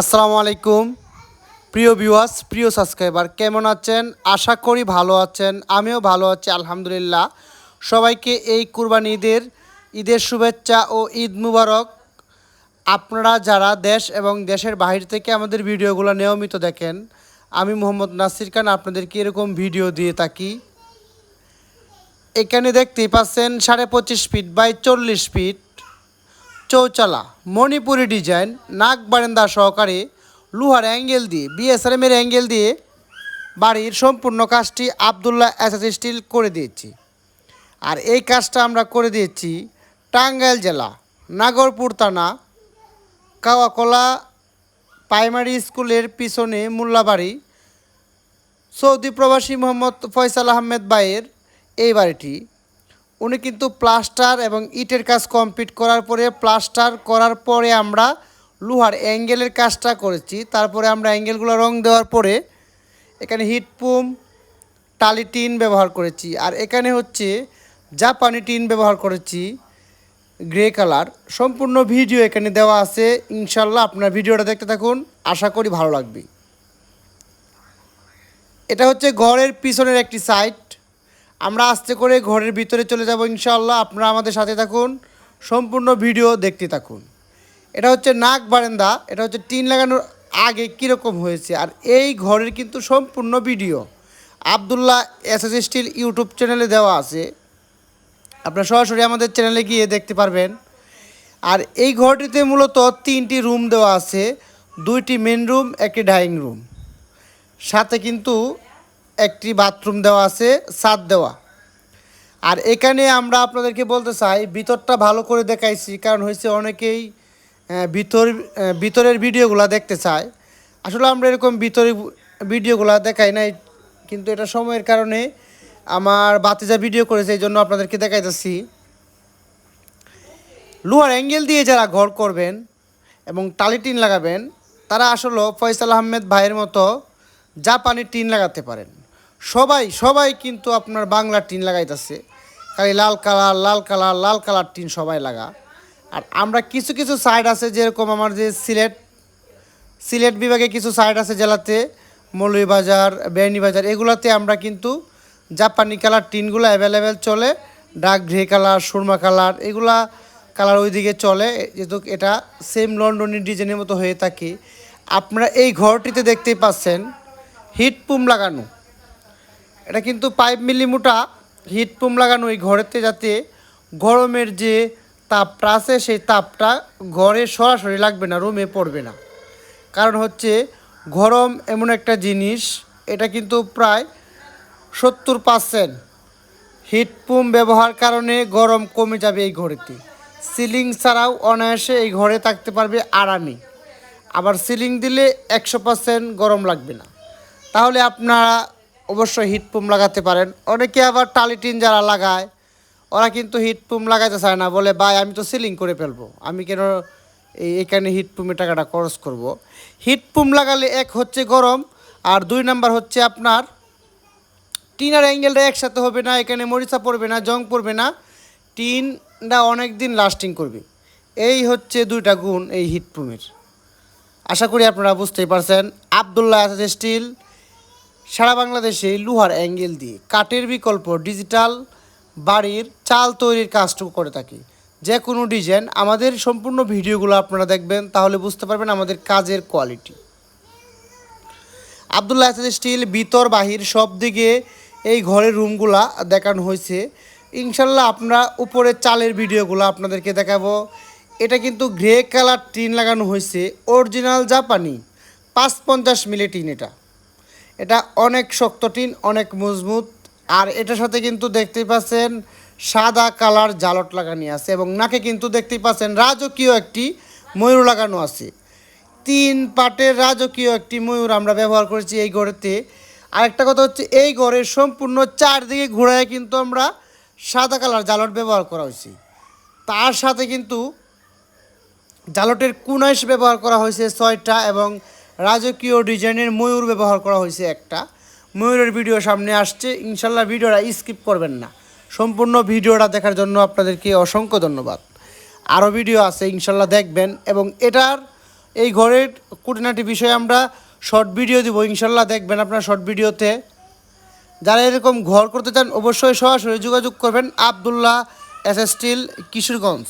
আসসালামু আলাইকুম। প্রিয় ভিউয়ার্স, প্রিয় সাবস্ক্রাইবার, কেমন আছেন? আশা করি ভালো আছেন, আমিও ভালো আছি, আলহামদুলিল্লাহ। সবাইকে এই কুরবানি ঈদের ঈদের শুভেচ্ছা ও ঈদ মুবারক। আপনারা যারা দেশ এবং দেশের বাহির থেকে আমাদের ভিডিওগুলো নিয়মিত দেখেন, আমি মোহাম্মদ নাসির খান আপনাদেরকে এরকম ভিডিও দিয়ে থাকি। এখানে দেখতেই পাচ্ছেন সাড়ে পঁচিশ ফিট বাই চল্লিশ ফিট চৌচালা, মণিপুরি ডিজাইন নাক বারান্দা সহকারে লোহার অ্যাঙ্গেল দিয়ে বিএসআরএমের অ্যাঙ্গেল দিয়ে বাড়ির সম্পূর্ণ কাজটি আবদুল্লাহ এসএস স্টিল করে দিয়েছি। আর এই কাজটা আমরা করে দিয়েছি টাঙ্গাইল জেলা, নাগরপুর থানা, কাওয়াকলা প্রাইমারি স্কুলের পিছনে মোল্লাবাড়ি, সৌদি প্রবাসী মোহাম্মদ ফয়সাল আহমেদ ভাইয়ের এই বাড়িটি। উনি কিন্তু প্লাস্টার এবং ইটের কাজ কমপ্লিট করার পরে, প্লাস্টার করার পরে আমরা লোহার অ্যাঙ্গেলের কাজটা করেছি। তারপরে আমরা অ্যাঙ্গেলগুলো রং দেওয়ার পরে এখানে হিটপুম টালি টিন ব্যবহার করেছি। আর এখানে হচ্ছে জাপানি টিন ব্যবহার করেছি, গ্রে কালার। সম্পূর্ণ ভিডিও এখানে দেওয়া আছে। ইনশাল্লাহ আপনার ভিডিওটা দেখতে থাকুন। আশা করি ভালো লাগবে। এটা হচ্ছে ঘরের পিছনের একটি সাইড। আমরা আস্তে করে ঘরের ভিতরে চলে যাব ইনশাআল্লাহ। আপনারা আমাদের সাথে থাকুন, সম্পূর্ণ ভিডিও দেখতে থাকুন। এটা হচ্ছে নাক বারান্দা, এটা হচ্ছে টিন লাগানোর আগে কীরকম হয়েছে, আর এই ঘরের কিন্তু সম্পূর্ণ video. Abdullah S S steel YouTube চ্যানেলে দেওয়া আছে। আপনারা সরাসরি আমাদের চ্যানেলে গিয়ে দেখতে পারবেন। আর এই ঘরটিতে মূলত তিনটি রুম দেওয়া আছে, দুইটি মেন রুম একটি ডাইনিং রুম সাথে কিন্তু একটি বাথরুম দেওয়া আছে, ছাদ দেওয়া। আর এখানে আমরা আপনাদেরকে বলতে চাই, ভিতরটা ভালো করে দেখাইছি, কারণ হয়েছে অনেকেই ভিতর ভিতরের ভিডিওগুলো দেখতে চায়। আসলে আমরা এরকম ভিতরে ভিডিওগুলো দেখাই নাই, কিন্তু এটা সময়ের কারণে আমার বাতিজা ভিডিও করেছে, এই জন্য আপনাদেরকে দেখাইতেছি। লোহার অ্যাঙ্গেল দিয়ে যারা ঘর করবেন এবং টালি টিন লাগাবেন, তারা আসলে ফয়সাল আহমেদ ভাইয়ের মতো জাপানি টিন লাগাতে পারেন। সবাই সবাই কিন্তু আপনার বাংলা টিন লাগাইতেছে। খালি লাল কালার লাল কালার লাল কালার টিন সবাই লাগা। আর আমরা কিছু কিছু সাইড আছে যেরকম আমার যে সিলেট সিলেট বিভাগে কিছু সাইড আছে জেলাতে, মৌলভীবাজার বেআইনিবাজার এগুলাতে আমরা কিন্তু জাপানি কালার টিনগুলো অ্যাভেলেবেল চলে। ডার্ক গ্রে কালার, সুরমা কালার, এগুলা কালার ওইদিকে চলে। যেহেতু এটা সেম লন্ডনের ডিজাইনের মতো হয়ে থাকে। আপনারা এই ঘরটিতে দেখতেই পাচ্ছেন, হিট পুম লাগানো। এটা কিন্তু পাইপ মিলি মোটা হিট লাগানো এই ঘরেতে যাতে গরমের যে তাপটা আছে, সেই তাপটা ঘরে সরাসরি লাগবে না, রুমে পড়বে না। কারণ হচ্ছে গরম এমন একটা জিনিস, এটা কিন্তু প্রায় সত্তর পার্সেন্ট হিটপুম ব্যবহার কারণে গরম কমে যাবে এই ঘরেতে। সিলিং ছাড়াও অনায়াসে এই ঘরে থাকতে পারবে আরামে। আবার সিলিং দিলে একশো পার্সেন্ট গরম লাগবে না। তাহলে আপনারা অবশ্যই হিটপুম লাগাতে পারেন। অনেকে আবার টালিটিন যারা লাগায়, ওরা কিন্তু হিটপুম লাগাইতে চায় না, বলে, ভাই, আমি তো সিলিং করে ফেলব। আমি কেন এই, এখানে হিটপুমে টাকাটা খরচ করব? হিটপুম লাগালে এক হচ্ছে গরম, আর দুই নাম্বার হচ্ছে আপনার টিনার অ্যাঙ্গেলটা একসাথে হবে না, এখানে মরিচা পড়বে না, জং পড়বে না। টিনটা অনেক দিন লাস্টিং করবে। এই হচ্ছে দুইটা গুণ এই হিটপুমের আশা করি আপনারা বুঝতেই পারছেন। আবদুল্লাহ আসাদ স্টিল সারা বাংলাদেশে লোহার অ্যাঙ্গেল দিয়ে কাঠের বিকল্প ডিজিটাল বাড়ির চাল তৈরির কাজটুকু করে থাকি। যে কোনো ডিজাইন, আমাদের সম্পূর্ণ ভিডিওগুলো আপনারা দেখবেন, তাহলে বুঝতে পারবেন আমাদের কাজের কোয়ালিটি। আবদুল্লাহ হাসান স্টিল ভিতর বাহির সব দিকে এই ঘরের রুমগুলা দেখানো হয়েছে। ইনশাল্লাহ আপনারা উপরে চালের ভিডিওগুলো আপনাদেরকে দেখাবো। এটা কিন্তু গ্রে কালার টিন লাগানো হয়েছে, অরিজিনাল জাপানি, পাঁচ পঞ্চাশ মিলে টিন এটা। এটা অনেক শক্ত টিন, অনেক মজবুত। আর এটার সাথে কিন্তু দেখতেই পাচ্ছেন সাদা কালার জালট লাগানো আছে এবং নাকে কিন্তু দেখতেই পাচ্ছেন রাজকীয় একটি ময়ূর লাগানো আছে। তিন পাটের রাজকীয় একটি ময়ূর আমরা ব্যবহার করেছি এই ঘরেতে আরেকটা কথা হচ্ছে, এই ঘরের সম্পূর্ণ চারদিকে ঘোরায় কিন্তু আমরা সাদা কালার জালট ব্যবহার করা হয়েছে। তার সাথে কিন্তু জালটের কুনাইশ ব্যবহার করা হয়েছে ছয়টা এবং রাজকীয় ডিজাইনের ময়ূর ব্যবহার করা হয়েছে একটা। ময়ূরের ভিডিও সামনে আসছে। ইনশাল্লাহ ভিডিওটা স্কিপ করবেন না। সম্পূর্ণ ভিডিওটা দেখার জন্য আপনাদেরকে অসংখ্য ধন্যবাদ। আরও ভিডিও আছে ইনশাল্লাহ দেখবেন। এবং এটার এই ঘরের কুটিনাটি বিষয়ে আমরা শর্ট ভিডিও দিব। ইনশাল্লাহ দেখবেন আপনার শর্ট ভিডিওতে। যারা এরকম ঘর করতে চান, অবশ্যই সরাসরি যোগাযোগ করবেন Abdullah S S steel Kishoreganj.